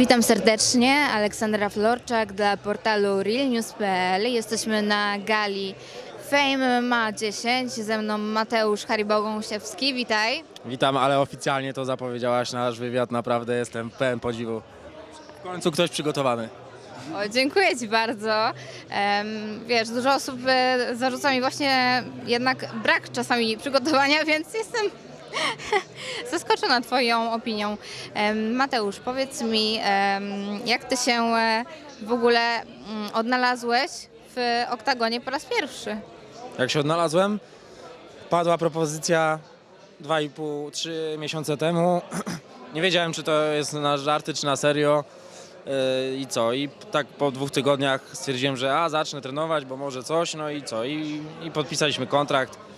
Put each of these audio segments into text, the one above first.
Witam serdecznie, Aleksandra Florczak dla portalu realnews.pl. Jesteśmy na gali Fame MMA 10. Ze mną Mateusz Haribo-Gąsiewski, witaj. Witam, ale oficjalnie to zapowiedziałaś nasz wywiad. Naprawdę jestem pełen podziwu. W końcu ktoś przygotowany. O, dziękuję Ci bardzo. Em, wiesz, dużo osób e, zarzuca mi właśnie jednak brak czasami przygotowania, więc jestem zaskoczona Twoją opinią. Mateusz, powiedz mi, jak Ty się e, w ogóle mm, odnalazłeś w oktagonie po raz pierwszy? Jak się odnalazłem, padła propozycja 2,5-3 miesiące temu. Nie wiedziałem, czy to jest na żarty, czy na serio. Yy, I co? I tak po dwóch tygodniach stwierdziłem, że a, zacznę trenować, bo może coś, no i co? I, i podpisaliśmy kontrakt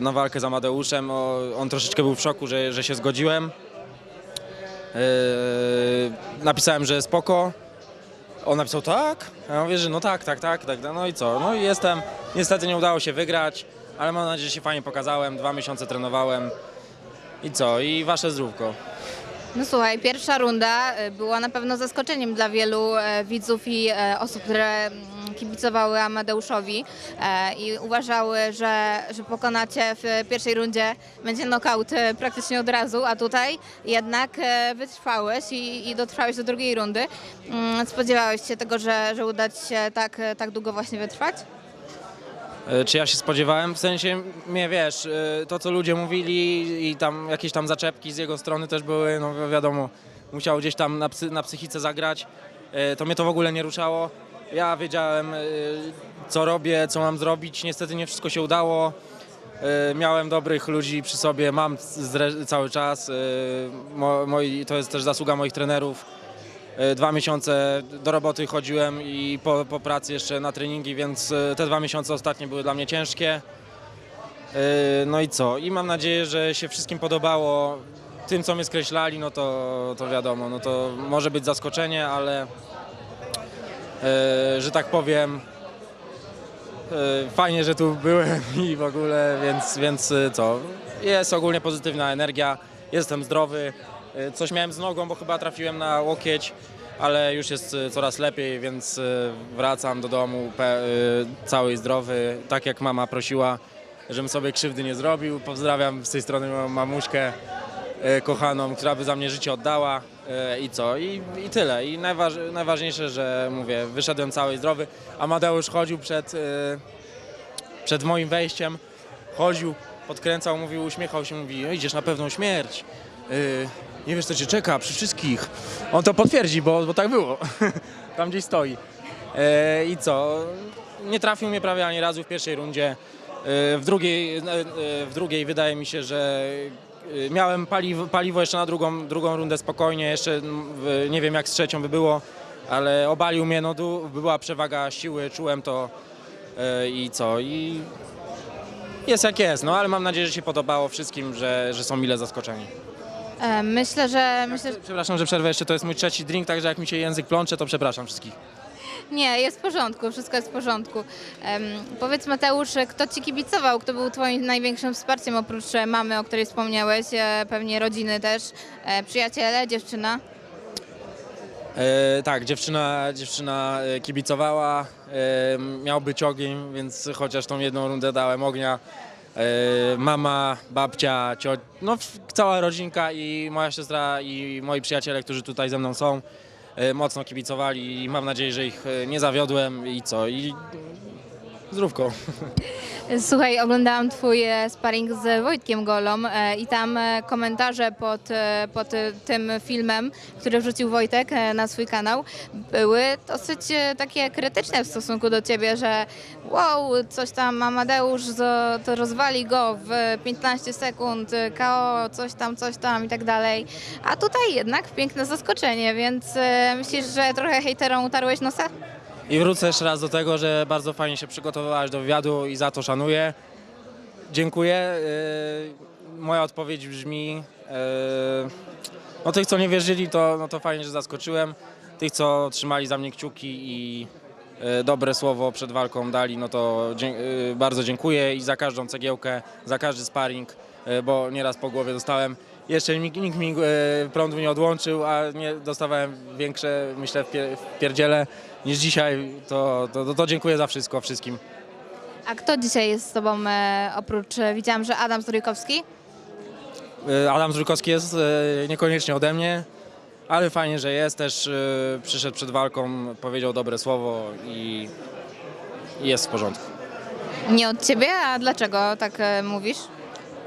na walkę z Amadeuszem. On troszeczkę był w szoku, że, że się zgodziłem. Yy, napisałem, że spoko. On napisał tak, ja mówię, że no tak, tak, tak, tak, no i co? No i jestem, niestety nie udało się wygrać, ale mam nadzieję, że się fajnie pokazałem, dwa miesiące trenowałem i co? I wasze zdrówko. No słuchaj, pierwsza runda e, była na pewno zaskoczeniem dla wielu e, widzów i e, osób, które mm, kibicowały Amadeuszowi e, i uważały, że, że pokonacie w pierwszej rundzie, będzie knockout praktycznie od razu, a tutaj jednak wytrwałeś i, i dotrwałeś do drugiej rundy. Mm, Spodziewałeś się tego, że, że uda ci się tak, tak długo właśnie wytrwać? E, Czy ja się spodziewałem? W sensie, mnie wiesz, e, to co ludzie mówili i tam jakieś tam zaczepki z jego strony też były, no wi- wiadomo, musiał gdzieś tam na, psy, na psychice zagrać, E, to mnie to w ogóle nie ruszało. Ja wiedziałem, co robię, co mam zrobić, niestety nie wszystko się udało. Miałem dobrych ludzi przy sobie, mam cały czas. Mo, moi, to jest też zasługa moich trenerów. E, Dwa miesiące do roboty chodziłem i po, po pracy jeszcze na treningi, więc e, te dwa miesiące ostatnie były dla mnie ciężkie. E, No i co? I mam nadzieję, że się wszystkim podobało. Tym, co mnie skreślali, no to, to wiadomo, no to może być zaskoczenie, ale że tak powiem, fajnie, że tu byłem i w ogóle, więc, więc co? Jest ogólnie pozytywna energia, jestem zdrowy. E, Coś miałem z nogą, bo chyba trafiłem na łokieć, ale już jest e, coraz lepiej, więc e, wracam do domu cały i zdrowy, tak jak mama prosiła, żebym sobie krzywdy nie zrobił. Pozdrawiam z tej strony mamuśkę kochaną, która by za mnie życie oddała i co? I, i tyle. I najważ, najważniejsze, że mówię, wyszedłem cały i zdrowy. Amadeusz chodził przed, przed moim wejściem, chodził, podkręcał, mówił, uśmiechał się, mówi, "No, idziesz na pewną śmierć. Nie wiesz, co cię czeka przy wszystkich. On to potwierdzi, bo, bo tak było. Tam gdzieś stoi. E, I co? Nie trafił mnie prawie ani razu w pierwszej rundzie. E, W drugiej, e, e, w drugiej wydaje mi się, że e, miałem paliwo, paliwo jeszcze na drugą, drugą rundę spokojnie. Jeszcze nie wiem jak z trzecią by było, ale obalił mnie. No, była przewaga siły, czułem to e, i co? I jest jak jest, no ale mam nadzieję, że się podobało wszystkim, że, że są mile zaskoczeni. E, Myślę, że myślę, że Przepraszam, że przerwę jeszcze, to jest mój trzeci drink, także jak mi się język plącze, to przepraszam wszystkich. Nie, jest w porządku, wszystko jest w porządku. Em, powiedz Mateusz, kto ci kibicował, kto był twoim największym wsparciem oprócz e, mamy, o której wspomniałeś, e, pewnie rodziny też, e, przyjaciele, dziewczyna? E, tak, dziewczyna, dziewczyna e, kibicowała, e, miał być ogień, więc chociaż tą jedną rundę dałem ognia. E, mama, babcia, cio, no cała rodzinka i moja siostra i moi przyjaciele, którzy tutaj ze mną są, e, mocno kibicowali i mam nadzieję, że ich e, nie zawiodłem i co, i zdrówko. Słuchaj, oglądałam twój e, sparring z Wojtkiem Golą e, i tam e, komentarze pod, pod tym filmem, który wrzucił Wojtek na swój kanał, były dosyć takie krytyczne w stosunku do ciebie, że wow, coś tam Amadeusz zo- to rozwali go w 15 sekund, KO, coś tam, coś tam i tak dalej. A tutaj jednak piękne zaskoczenie, więc myślisz, że trochę hejterom utarłeś nosa? I wrócę jeszcze raz do tego, że bardzo fajnie się przygotowywałeś do wywiadu i za to szanuję. Dziękuję. Yy, Moja odpowiedź brzmi, yy, no tych co nie wierzyli, to, no to fajnie, że zaskoczyłem. Tych co trzymali za mnie kciuki i yy, dobre słowo przed walką dali, no to dzie- yy, bardzo dziękuję i za każdą cegiełkę, za każdy sparring, yy, bo nieraz po głowie dostałem jeszcze nikt, nikt mi e, prądu nie odłączył, a nie dostawałem większe, myślę, wpie- wpierdziele niż dzisiaj, to, to, to, dziękuję za wszystko wszystkim. A kto dzisiaj jest z tobą e, oprócz, e, widziałam, że Adam Zdrójkowski? E, Adam Żurkowski jest e, niekoniecznie ode mnie, ale fajnie, że jest też. Przyszedł przed walką, powiedział dobre słowo i i jest w porządku. Nie od ciebie, a dlaczego tak e, mówisz?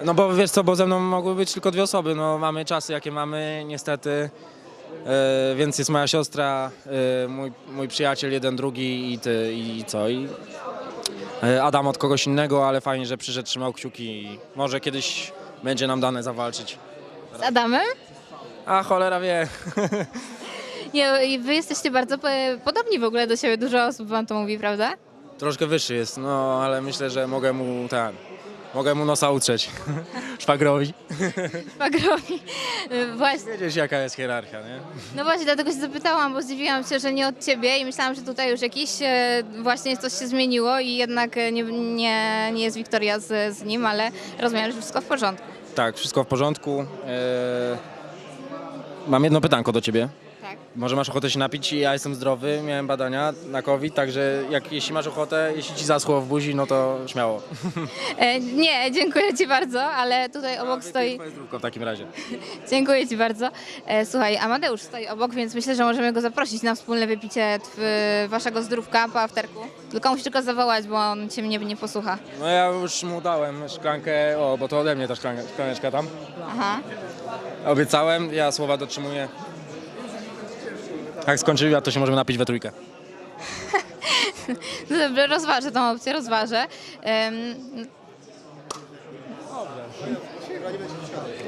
No bo wiesz co, bo ze mną mogły być tylko dwie osoby. No mamy czasy jakie mamy, niestety. E, więc jest moja siostra, e, mój, mój przyjaciel, jeden, drugi i ty i co. I e, Adam od kogoś innego, ale fajnie, że przyszedł, trzymał kciuki i może kiedyś będzie nam dane zawalczyć. Z Adamem? A cholera wie. Nie, i wy jesteście bardzo podobni w ogóle do siebie, dużo osób wam to mówi, prawda? Troszkę wyższy jest, no ale myślę, że mogę mu ten. Mogę mu nosa utrzeć. Szwagrowi. Szwagrowi. E, Właśnie. Wiedzieć jaka jest hierarchia, nie? No właśnie, dlatego się zapytałam, bo zdziwiłam się, że nie od ciebie i myślałam, że tutaj już jakiś e, właśnie coś się zmieniło i jednak e, nie, nie, nie jest Wiktoria z, z nim, ale rozumiem, że wszystko w porządku. Tak, wszystko w porządku. Eee, Mam jedno pytanko do ciebie. Tak. Może masz ochotę się napić? Ja jestem zdrowy, miałem badania na COVID, także jak, jeśli masz ochotę, jeśli ci zaschło w buzi, no to śmiało. E, nie, dziękuję ci bardzo, ale tutaj obok stoi... Zdrówko w takim razie. Dziękuję ci bardzo. E, słuchaj, Amadeusz stoi obok, więc myślę, że możemy go zaprosić na wspólne wypicie tw- waszego zdrówka po afterku. Tylko musisz tylko zawołać, bo on cię mnie nie posłucha. No ja już mu dałem szklankę, o, bo to ode mnie ta szklanka, szklaneczka tam. Aha. Obiecałem, ja słowa dotrzymuję. Jak skończy wywiad, to się możemy napić we trójkę. No dobrze, rozważę tą opcję, rozważę.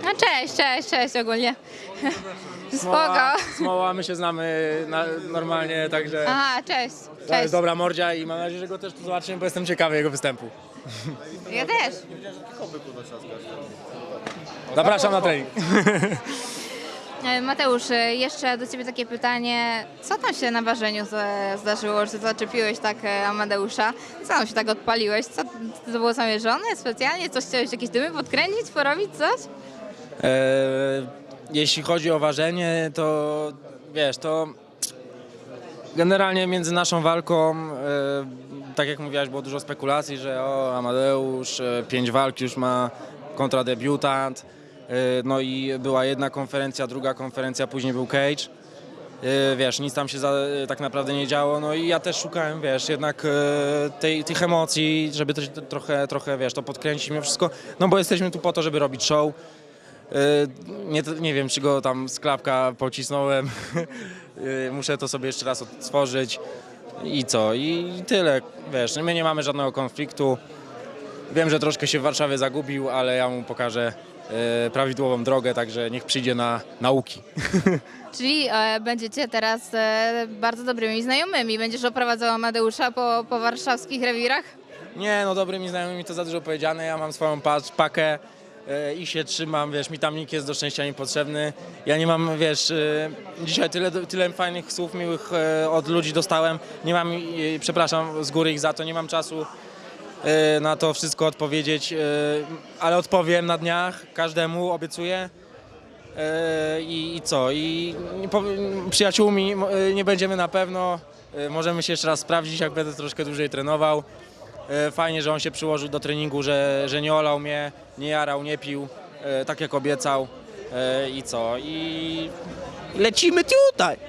No cześć, cześć, cześć ogólnie. Smoła, Spoko. Smoła, my się znamy na, normalnie, także Aha, cześć, to cześć. jest dobra mordzia i mam nadzieję, że go też tu zobaczymy, bo jestem ciekawy jego występu. Ja też. Zapraszam na trening. E, Mateusz, e, jeszcze do ciebie takie pytanie. Co tam się na ważeniu zdarzyło, że zaczepiłeś tak e, Amadeusza? Co się tak odpaliłeś? Co, to było zamierzone specjalnie? Coś chciałeś, jakieś dymy podkręcić, porobić coś? Jeśli chodzi o ważenie, to wiesz, to generalnie między naszą walką, e, tak jak mówiłaś, było dużo spekulacji, że o Amadeusz, pięć walk już ma kontra debiutant. E, no i była jedna konferencja, druga konferencja, później był cage. E, Wiesz, nic tam się za, tak naprawdę nie działo, no i ja też szukałem, wiesz, jednak e, tej, tych emocji, żeby też trochę, trochę, wiesz, to podkręcić mimo wszystko, no bo jesteśmy tu po to, żeby robić show. E, Nie, nie wiem, czy go tam z klapka pocisnąłem. E, Muszę to sobie jeszcze raz odtworzyć. I co? I tyle. Wiesz, my nie mamy żadnego konfliktu. Wiem, że troszkę się w Warszawie zagubił, ale ja mu pokażę e, prawidłową drogę, także niech przyjdzie na nauki. Czyli e, będziecie teraz e, bardzo dobrymi znajomymi. Będziesz oprowadzał Amadeusza po, po warszawskich rewirach? Nie, no dobrymi znajomymi to za dużo powiedziane. Ja mam swoją patrz, pakę e, i się trzymam, wiesz, mi tam nikt jest do szczęścia niepotrzebny. Ja nie mam, wiesz, e, dzisiaj tyle, tyle fajnych słów miłych e, od ludzi dostałem. Nie mam, e, przepraszam z góry ich za to, nie mam czasu e, na to wszystko odpowiedzieć, e, ale odpowiem na dniach każdemu, obiecuję. E, I, I co? I przyjaciółmi e, nie będziemy na pewno. E, Możemy się jeszcze raz sprawdzić, jak będę troszkę dłużej trenował. E, Fajnie, że on się przyłożył do treningu, że, że nie olał mnie, nie jarał, nie pił, e, tak jak obiecał. E, I co? I lecimy tutaj!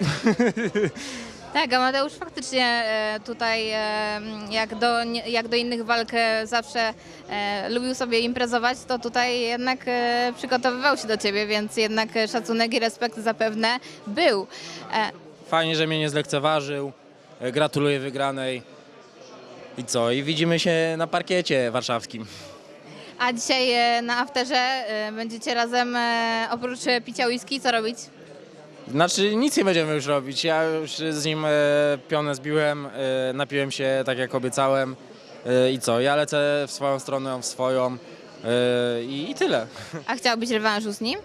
Tak, Amadeusz faktycznie e, tutaj e, jak do, jak do innych walk e, zawsze lubił sobie imprezować, to tutaj jednak przygotowywał się do ciebie, więc jednak szacunek i respekt zapewne był. Fajnie, że mnie nie zlekceważył. Gratuluję wygranej. I co? I widzimy się na parkiecie warszawskim. A dzisiaj na afterze będziecie razem oprócz picia whisky co robić? Znaczy nic nie będziemy już robić. Ja już z nim e, pionę zbiłem, e, napiłem się tak jak obiecałem e, i co? Ja lecę w swoją stronę, on w swoją e, i, i tyle. A chciałbyś rewanżu z nim?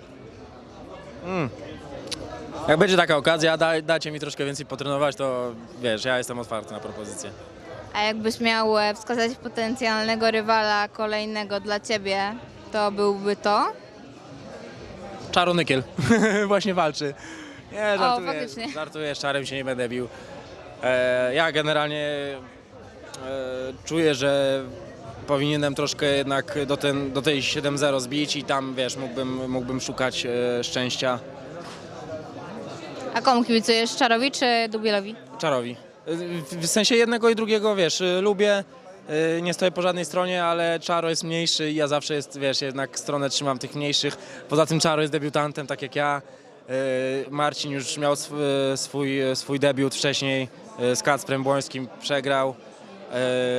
Jak będzie taka okazja, da, dajcie mi troszkę więcej potrenować, to wiesz, ja jestem otwarty na propozycję. A jakbyś miał e, wskazać potencjalnego rywala kolejnego dla ciebie, to byłby to? Czaronykiel właśnie walczy. Nie, żartuję, faktycznie. żartuję, z czarem się nie będę bił. E, ja generalnie e, czuję, że powinienem troszkę jednak do, ten, do tej 7-0 zbić i tam, wiesz, mógłbym, mógłbym szukać e, szczęścia A komu kibicujesz? Czarowi czy Dubielowi? czarowi. E, W, w sensie jednego i drugiego, wiesz, e, lubię, e, nie stoję po żadnej stronie, ale Czaro jest mniejszy i ja zawsze jest, wiesz, jednak stronę trzymam tych mniejszych. Poza tym Czaro jest debiutantem, tak jak ja. E, Marcin już miał e, swój, swój debiut wcześniej e, z Kacprem Błońskim, przegrał.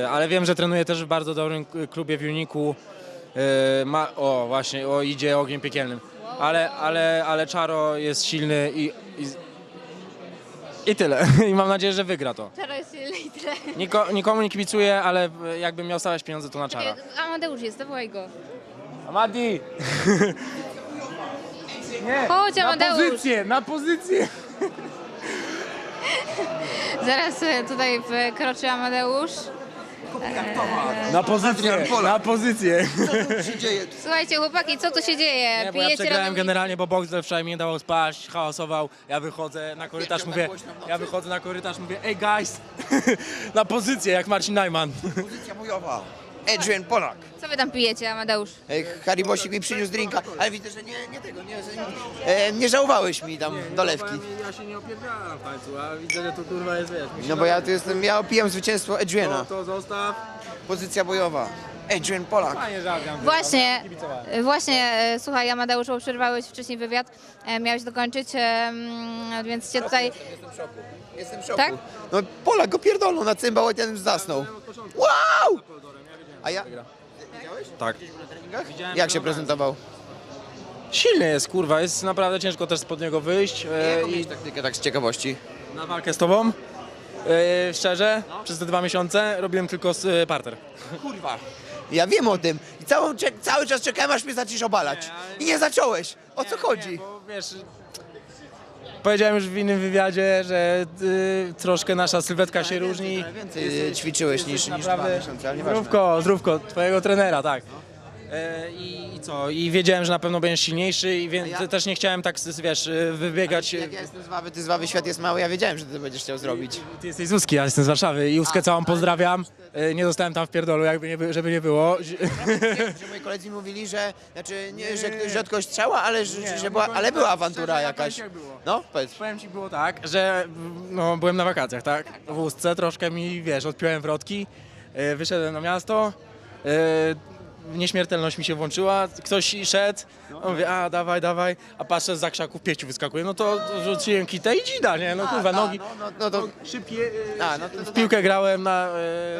E, Ale wiem, że trenuje też w bardzo dobrym klubie w Uniku. E, Ma, o, właśnie, o, idzie ogniem piekielnym. Ale, ale, ale Czaro jest silny i, i, i tyle. I mam nadzieję, że wygra to. Czaro jest litre. Niko, nikomu nie kibicuję, ale e, jakbym miał stawiać pieniądze, to na Czara. Amadeusz jest, zawołaj go. Amadi! Nie, Chodź, na Amadeusz. pozycję, na pozycję! Zaraz e, tutaj wkroczy Amadeusz. Na pozycję, na pozycję. się dzieje? Słuchajcie, chłopaki, co tu się dzieje? Nie, bo ja przegrałem razem- generalnie, bo Boxer wczoraj mi nie dawał spać, chaosował. Ja wychodzę na korytarz, mówię, ja wychodzę na korytarz, mówię, ej guys, na pozycję, jak Marcin Najman. Pozycja bojowa. Adrian Polak. Co wy tam pijecie, Amadeusz? Haribosik mi przyniósł drinka, ale widzę, że nie, nie tego, nie, e, nie żałowałeś mi tam dolewki. Ja się nie opierdalam w końcu, a widzę, że to kurwa jest, wiesz, No bo ja tu jestem, ja opijam zwycięstwo Adriana. to zostaw. Pozycja bojowa. Adrian Polak. Fajnie żargam. Właśnie, e, właśnie, e, słuchaj, Amadeusz, bo przerwałeś wcześniej wywiad, e, miałeś dokończyć, e, mm, więc cię tutaj... Jestem w szoku. Jestem w szoku. Tak? No Polak go pierdolą na cymbał, a ten zasnął. Wow! A ja... Tak. Jak się prezentował? Silny jest, kurwa, jest naprawdę ciężko też spod niego wyjść. E, Jaką mieć taktykę tak z ciekawości? na walkę z tobą, e, szczerze, przez te dwa miesiące robiłem tylko z, e, parter. Kurwa. Ja wiem o tym. I całą, cze- cały czas czekałem, aż mnie zaczniesz obalać. Nie, ale- I nie zacząłeś. O co chodzi? Nie, bo wiesz, powiedziałem już w innym wywiadzie, że y, troszkę nasza sylwetka się różni. Więcej ćwiczyłeś niż, niż dwa Naprawdę, miesiące, ale nieważne. zdrówko, zdrówko, twojego trenera, tak. E, I, I co? I wiedziałem, że na pewno będziesz silniejszy i więc ja- też nie chciałem tak, wiesz, y, wybiegać. Jak ja jestem z Wawy, ty z Wawy, świat jest mały, ja wiedziałem, że ty będziesz chciał zrobić. Ty jesteś z Łuski, ja jestem z Warszawy i Łuskę całą pozdrawiam. E, Nie dostałem tam w pierdolu, jakby nie, by- żeby nie było. Że moi koledzy mówili, że, znaczy, nie, że ktoś rzadko strzała, ale, że, że no była, ale była awantura jakaś. No, powiedz. Powiem ci, było tak, że no, byłem na wakacjach, tak? W Łusce troszkę mi, wiesz, odpiąłem wrotki, e, wyszedłem na miasto, e, nieśmiertelność mi się włączyła, ktoś szedł, no. mówię, a dawaj, dawaj, a patrzę, za krzaków pięciu wyskakuje, no to rzuciłem kitę i dzida, nie? No kurwa, A, nogi, No, no, no to szybkie, e, A, no to- to w piłkę grałem na...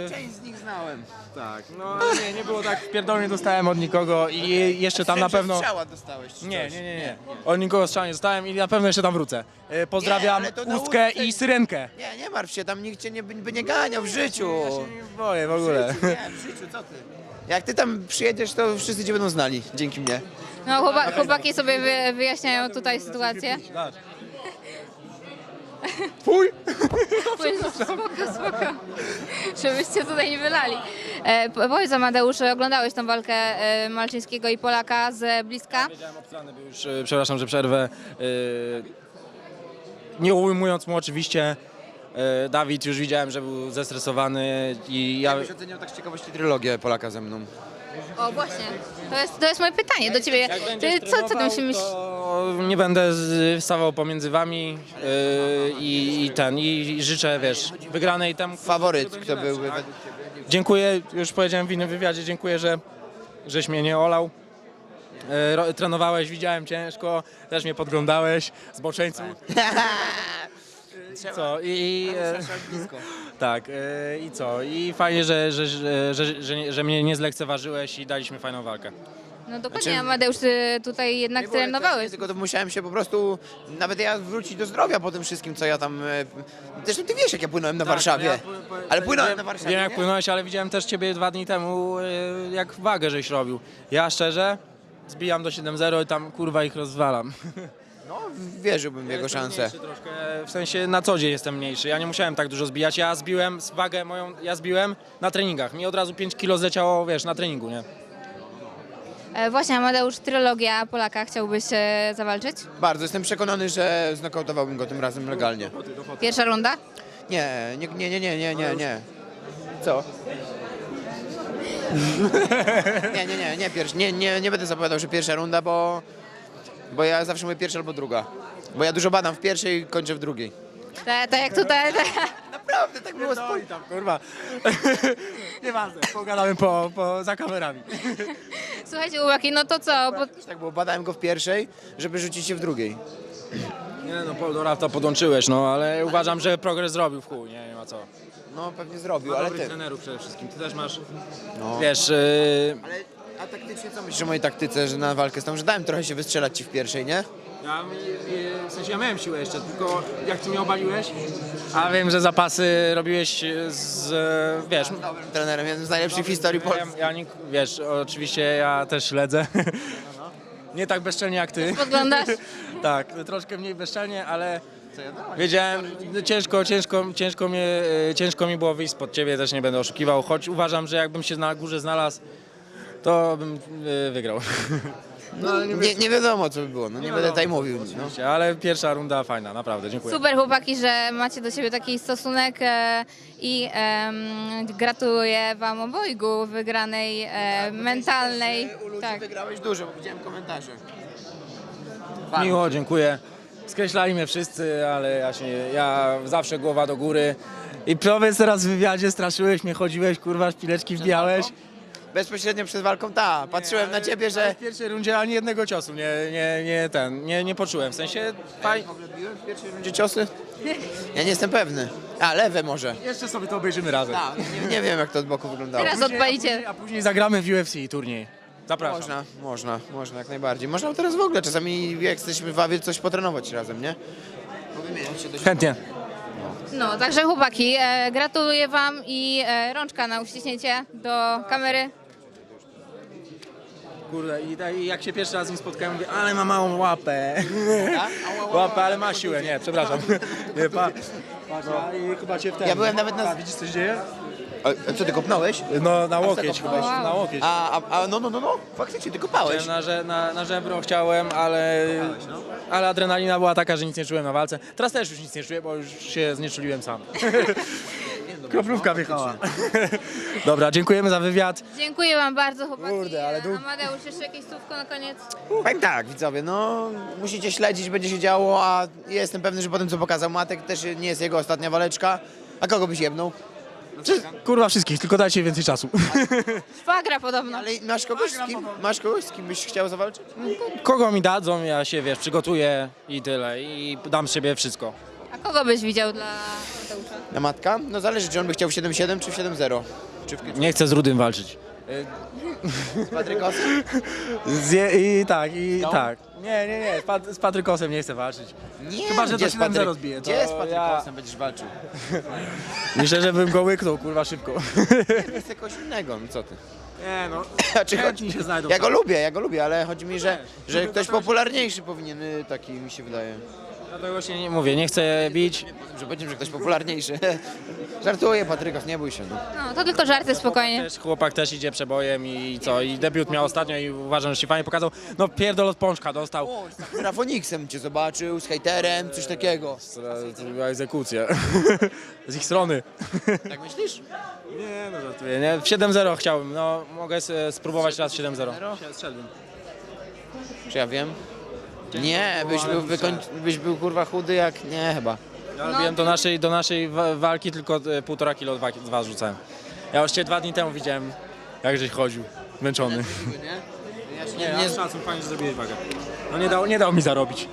E, część z nich znałem. tak, no ale nie, nie było tak, w pierdolu nie dostałem od nikogo i jeszcze tam na pewno... strzała dostałeś. czy Nie, coś. nie, nie, nie. Od nikogo strzała nie dostałem i na pewno jeszcze tam wrócę. E, Pozdrawiam Nie, ale to na Łuskę Łusce- i Syrenkę. Nie, nie martw się, tam nikt cię nie, by nie ganiał w życiu. Ja się nie boję w ogóle. Nie, w życiu, co ty? Jak ty tam przyjedziesz, to wszyscy cię będą znali, dzięki mnie. No, chłopa, chłopaki sobie wy, wyjaśniają tutaj sytuację. Twój? Spoko, spoko. Żebyście tutaj nie wylali. E, po- powiedz Amadeusz, oglądałeś tą walkę e, Malczyńskiego i Polaka z bliska? Wiedziałem obstrany był już, e, przepraszam, że przerwę. E, Nie ujmując mu oczywiście, Dawid już widziałem, że był zestresowany i ja... Ja byś oceniał tak z ciekawości trylogię Polaka ze mną. O, właśnie. To jest, to jest moje pytanie do ciebie. Ty, co, co myślisz? to nie będę stawał pomiędzy wami e, i, i ten, i życzę, wiesz, wygranej temu... Faworyt, kto byłby lepszy, według ciebie? Dziękuję, już powiedziałem w innym wywiadzie, dziękuję, że żeś mnie nie olał. E, ro- Trenowałeś, widziałem ciężko, też mnie podglądałeś, zboczeńcu. Co? I, e, blisko. tak, e, i co? I fajnie, że, że, że, że, że, że mnie nie zlekceważyłeś i daliśmy fajną walkę. No dokładnie, Znaczy- Amadeusz, ty tutaj jednak było trenowałeś. Tylko to musiałem się po prostu, nawet ja wrócić do zdrowia po tym wszystkim, co ja tam... e, Zresztą ty wiesz, jak ja płynąłem na Warszawie. Tak, ja pły- pły- Ale płynąłem wiem- na Warszawie, Wiem jak nie? płynąłeś, ale widziałem też ciebie dwa dni temu, e, jak wagę żeś robił. Ja szczerze zbijam do 7-0 i tam kurwa ich rozwalam. No, wierzyłbym w jego mniejszy Troszkę, w sensie na co dzień jestem mniejszy. Ja nie musiałem tak dużo zbijać. Ja zbiłem z wagę moją, ja zbiłem na treningach. Mi od razu 5 kilo zleciało, wiesz, na treningu, nie? E, Właśnie, Amadeusz, trylogia Polaka, chciałbyś e, zawalczyć? Bardzo, jestem przekonany, że znokautowałbym go tym razem legalnie. Pierwsza runda? Nie, nie, nie, nie, nie, nie, nie, nie. Co? Nie, nie, nie, nie, pierwszy, nie, nie, nie będę zapowiadał, że pierwsza runda, bo, bo ja zawsze mówię pierwsza albo druga. Bo ja dużo badam w pierwszej i kończę w drugiej. Tak tak jak tutaj. Tak. Naprawdę, tak było No i tam, kurwa. Nieważne, pogadamy po, po, za kamerami. Słuchajcie, chłopaki, no to co? Bo, Tak było, badałem go w pierwszej, żeby rzucić się w drugiej. Nie no, Poldora to podłączyłeś, no ale uważam, że progres zrobił w chuj, nie, nie ma co. No pewnie zrobił, Ma ale ty. trenerów przede wszystkim, ty też masz, No. wiesz, yy, Ale, a taktycznie co myślisz o mojej taktyce, że na walkę z tą, że dałem trochę się wystrzelać ci w pierwszej, nie? ja, w sensie ja miałem siłę jeszcze, tylko jak ty mnie obaliłeś, a wiem, że zapasy robiłeś z, wiesz, Dobrym trenerem, jednym z najlepszych w historii ja, Polski. ja nie, wiesz, oczywiście ja też śledzę, nie tak bezczelnie jak ty. podglądasz? Tak, troszkę mniej bezczelnie, ale wiedziałem, ciężko, ciężko, ciężko, mnie, e, ciężko mi było wyjść spod ciebie, też nie będę oszukiwał, choć uważam, że jakbym się na górze znalazł, to bym e, wygrał. No, ale nie, Nie, nie wiadomo co by było, no nie, będę tutaj mówił. No. oczywiście, ale pierwsza runda fajna, naprawdę, dziękuję. Super chłopaki, że macie do siebie taki stosunek e, i em, gratuluję wam obojgu wygranej e, mentalnej. U ludzi Tak. wygrałeś dużo, bo widziałem komentarze. Miło, dziękuję. Skreślali mnie wszyscy, ale ja, się, ja zawsze głowa do góry. I powiedz teraz w wywiadzie, straszyłeś mnie, chodziłeś, kurwa, szpileczki wbijałeś. Bezpośrednio przed walką, ta, patrzyłem na ciebie, że... W pierwszej rundzie ani jednego ciosu nie, nie, nie ten, nie, nie poczułem. W sensie faj... W ogóle biłem w pierwszej rundzie ciosy? Ja nie jestem pewny. A, lewe może. Jeszcze sobie to obejrzymy razem. A, nie, nie wiem jak to od boku wyglądało. Teraz odpalicie. A później zagramy w UFC turniej. Zapraszam. Można, można, można jak najbardziej. Można teraz w ogóle czasami jak jesteśmy w Awie coś potrenować razem, nie? Powymieniać się dość... Chętnie. No, także chłopaki, e, gratuluję wam i e, rączka na uściśnięcie do kamery. Kurde, i, tak- i jak się pierwszy raz z nim spotkałem, mówię, ale ma małą łapę. Łapę, ale ma siłę. Nie, przepraszam. Nie, pa. Patrz, ja, i chyba cię w ten... Ja byłem nawet na- A, widzisz, co się dzieje? A, co ty kopnąłeś? No, na łokieć chyba, na łokieć. A, a, a no, no, no, no, faktycznie ty kopałeś. Na, że, na, na żebro chciałem, ale, ale adrenalina była taka, że nic nie czułem na walce. Teraz też już nic nie czuję, bo już się znieczuliłem sam. Kroplówka wjechała. Dobra, dziękujemy za wywiad. Dziękuję wam bardzo chłopaki. Kurde, ale dług- Amadeusz, jeszcze jakieś słówko na koniec? Powiem tak, widzowie, no musicie śledzić, będzie się działo, a jestem pewny, że po tym co pokazał Matek też nie jest jego ostatnia waleczka. A kogo byś jebnął? Kurwa wszystkich, tylko dajcie więcej czasu. Szwagra podobno. Ale masz kogoś z kim, masz kogoś z kim byś chciał zawalczyć? Kogo mi dadzą, ja się, wiesz, przygotuję i tyle. I dam z siebie wszystko. A kogo byś widział dla Mateusza? Na Matka? No zależy, czy on by chciał w 7-7 czy w 7-0. Czy w Nie chcę z Rudym walczyć. z Patrykosem? Z, I tak, i tak. Nie, nie, nie, z, Pat, z Patrykosem nie chcę walczyć. Nie, Chyba, że gdzie do z Patryk- 7-0 zbije, to Gdzie z ja- Patrykosem będziesz walczył? Myślę, że bym go łyknął, kurwa, szybko. Jest jakoś innego, no co ty? Nie no, Znaczy, chętni się znajdą. Ja go lubię, ja go lubię, ale chodzi mi, że, że ktoś popularniejszy powinien y, taki mi się wydaje. Dlatego właśnie nie mówię, nie chcę bić. Że powiedziałem, że ktoś popularniejszy. Żartuję, Patrykos, nie bój się. No. No, to tylko żarty, spokojnie. Też, chłopak też idzie przebojem i co, i debiut miał ostatnio i uważam, że się fajnie pokazał. No pierdol od pączka dostał. Z Rafoniksem cię zobaczył, z hejterem, coś takiego. To była egzekucja. Z ich strony. Tak myślisz? Nie, no żartuję, nie? W 7-0 chciałbym, no mogę s- spróbować raz 7-0. Strzelbym. Czy ja wiem? Nie, byś był, wykoń... byś był kurwa chudy jak... Nie, chyba. Ja No, robiłem do naszej, do naszej wa- walki tylko e, półtora kilo dwa, dwa rzucałem. Ja już cię dwa dni temu widziałem, jak żeś chodził, zmęczony. Nie, Nie, nie, szacun, fajnie, że zrobiłeś wagę. No nie dał, nie dał mi zarobić.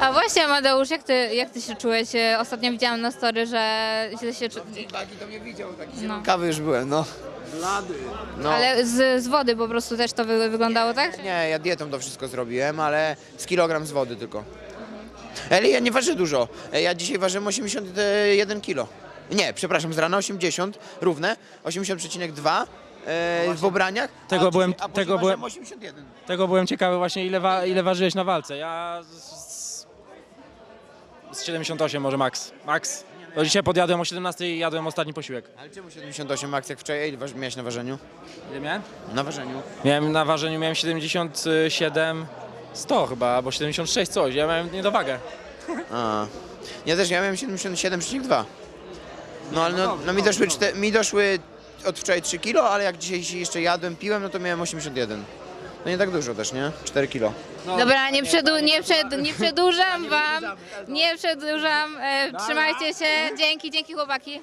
A właśnie, Amadeusz, jak ty, jak ty się czułeś? E, Ostatnio widziałam na story, że źle się czu... Taki to mnie widział, taki No. Kawy już byłem, no. Blady. no. Ale z, z wody po prostu też to wy, wyglądało, tak? Nie, ja dietą to wszystko zrobiłem, ale z kilogram z wody tylko. Ale ja nie waży dużo. Ja dzisiaj ważyłem 81 kilo. Nie, przepraszam, z rana 80, równe, 80,2 e, w ubraniach. Tego a, byłem- a później tego ważyłem byłem- 81. Tego byłem ciekawy właśnie, ile, wa- ile ważyłeś na walce. Ja z, z, z 78 może max. Max. No, dzisiaj podjadłem o 17 i jadłem ostatni posiłek. Ale czemu 78 max jak wczoraj? Ile waż- miałeś na ważeniu? Ile miałem? Na ważeniu. Miałem na ważeniu miałem 77, 100 chyba, albo 76 coś. Ja miałem niedowagę. A. Ja też, ja miałem 77,2. No ale no, no mi, doszły czte, mi doszły od wczoraj 3 kilo, ale jak dzisiaj się jeszcze jadłem, piłem, no to miałem 81. No nie tak dużo też, nie? 4 kilo. Dobra, nie, przedu, nie, przed, nie przedłużam wam, nie przedłużam, e, trzymajcie się, dzięki, dzięki chłopaki.